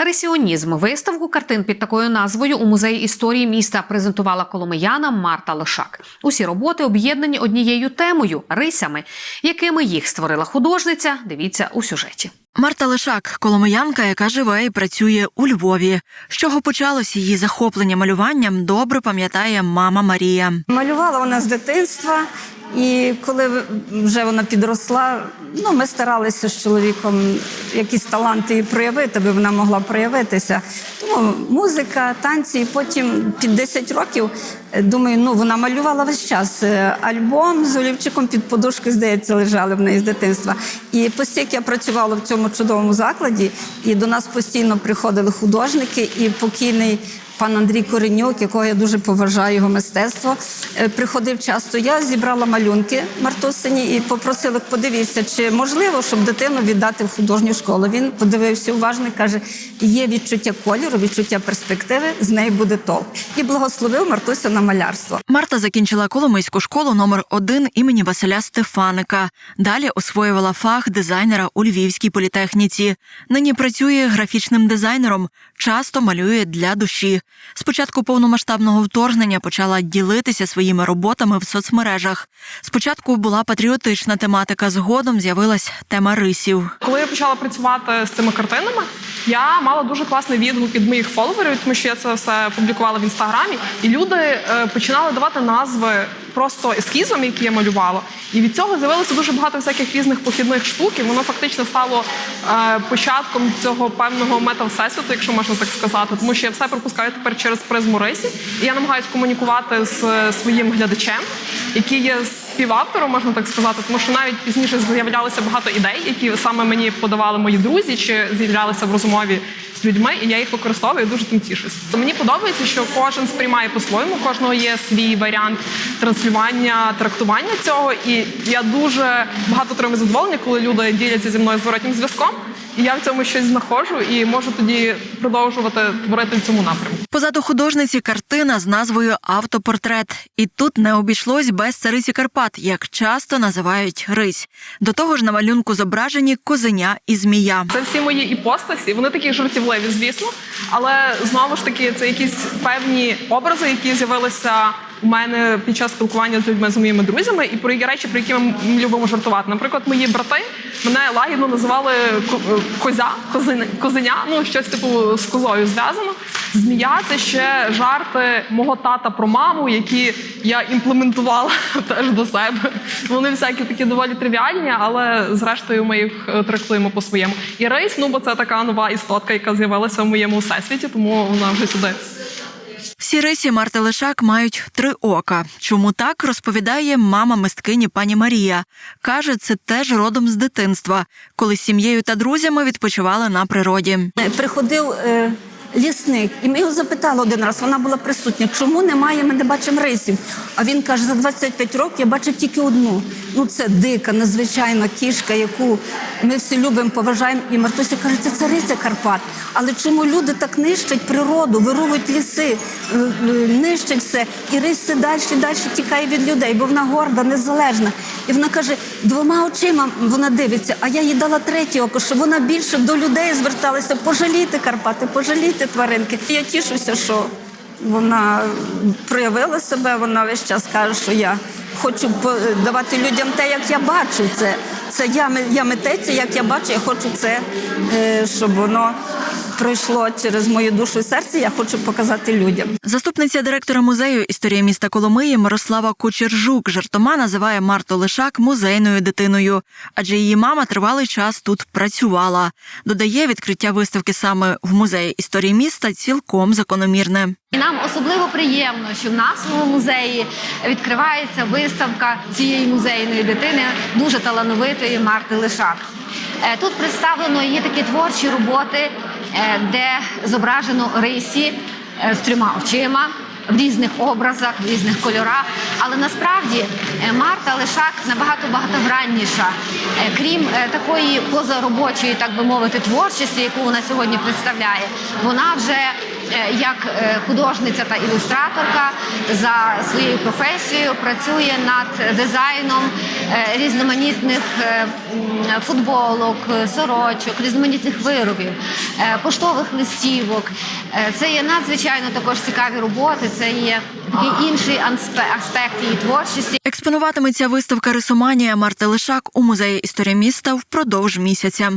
Ресіонізм виставку картин під такою назвою у музеї історії міста презентувала коломияна Марта Лошак. Усі роботи об'єднані однією темою рисями, якими їх створила художниця. Дивіться у сюжеті. Марта Лишак, коломиянка, яка живе і працює у Львові. З чого почалося її захоплення малюванням, добре пам'ятає мама Марія. Малювала вона з дитинства, і коли вже вона підросла, ну ми старалися з чоловіком якісь таланти їй проявити, аби вона могла проявитися. Тому музика, танці, і потім під 10 років. е, Думаю, ну вона малювала весь час. Е, Альбом з олівчиком під подушкою, здається, лежали в неї з дитинства. І постійки я працювала в цьому чудовому закладі, і до нас постійно приходили художники, і покійний пан Андрій Коренюк, якого я дуже поважаю його мистецтво, е, приходив часто. Я зібрала малюнки Мартусині і попросила, подивіться, чи можливо, щоб дитину віддати в художню школу. Він подивився уважно каже: є відчуття кольору, відчуття перспективи, з неї буде толк. І благословив Мартуся на малярство. Марта закінчила Коломийську школу номер 1 імені Василя Стефаника. Далі освоювала фах дизайнера у Львівській політехніці. Нині працює графічним дизайнером, часто малює для душі. Спочатку повномасштабного вторгнення почала ділитися своїми роботами в соцмережах. Спочатку була патріотична тематика, згодом з'явилась тема рисів. Коли я почала працювати з цими картинами, я мала дуже класний відгук від моїх фоловерів, тому що я це все публікувала в інстаграмі, і люди е, починали давати назви просто ескізом, які я малювала. І від цього з'явилося дуже багато всяких різних похідних штук. І воно фактично стало е, початком цього певного мета-всесвіту, якщо можна так сказати, тому що я все пропускаю тепер через призму рисів, і я намагаюся комунікувати з е, своїм глядачем, який є співавтором, можна так сказати, тому що навіть пізніше з'являлося багато ідей, які саме мені подавали мої друзі, чи з'являлися в розмові з людьми, і я їх використовую і дуже тим тішусь. Мені подобається, що кожен сприймає по-своєму, кожного є свій варіант транслювання, трактування цього. І я дуже багато отримую задоволення, коли люди діляться зі мною зворотнім зв'язком. І я в цьому щось знаходжу і можу тоді продовжувати творити в цьому напрямку. Позаду художниці картина з назвою Автопортрет. І тут не обійшлось без цариці Карпат, як часто називають рись. До того ж, на малюнку зображені козеня і змія. Це всі мої іпостасі. Вони такі жартівливі, звісно. Але знову ж таки, це якісь певні образи, які з'явилися у мене під час спілкування з людьми з моїми друзями, і про речі, про які ми любимо жартувати. Наприклад, мої брати мене лагідно називали ко- козя, козиня, ну щось типу з козою зв'язано. Змія це ще жарти мого тата про маму, які я імплементувала теж до себе. Вони всякі такі доволі тривіальні, але зрештою ми їх е, трактуємо по-своєму. І рейс, ну бо це така нова істотка, яка з'явилася в моєму всесвіті, тому вона вже сюди. Всі рисі Марти Лишак мають три ока. Чому так розповідає мама мисткині пані Марія. Каже, це теж родом з дитинства, коли з сім'єю та друзями відпочивали на природі. Приходив е, лісник, і ми його запитали один раз, вона була присутня, чому немає, ми не бачимо рисів. А він каже, за 25 років я бачив тільки одну. Ну це дика, незвичайна кішка, яку ми всі любимо, поважаємо. І Мартуся каже, це цариця Карпат. Але чому люди так нищать природу, вирубують ліси, е, е, нищать все, і все далі далі тікає від людей, бо вона горда, незалежна. І вона каже, двома очима вона дивиться, а я їй дала третє око, щоб вона більше до людей зверталася. Пожалійте Карпати, пожалійте тваринки. Я тішуся, що вона проявила себе, вона весь час каже, що я хочу по- давати людям те, як я бачу це. Це я, я митець, і як я бачу, я хочу це, е, щоб воно пройшло через мою душу і серце. Я хочу показати людям. Заступниця директора музею історії міста Коломиї Мирослава Кучержук жартома називає Марту Лишак музейною дитиною, адже її мама тривалий час тут працювала. Додає відкриття виставки саме в музеї історії міста цілком закономірне. І нам особливо приємно, що в нашому музеї відкривається виставка цієї музейної дитини, дуже талановитої Марти Лишак. Е, Тут представлено її такі творчі роботи, де зображено рисі е, з трьома очима. В різних образах, в різних кольорах, але насправді е, Марта Лишак набагато багатогранніша. Е, Крім е, такої позаробочої, так би мовити, творчості, яку вона сьогодні представляє, вона вже е, як е, художниця та ілюстраторка за своєю професією працює над дизайном е, різноманітних е, футболок, е, сорочок, різноманітних виробів, е, поштових листівок. Е, Це є надзвичайно також цікаві роботи. Це є такий інший аспект її творчості. Експонуватиметься виставка Рисоманія Марти Лишак у музеї історії міста впродовж місяця.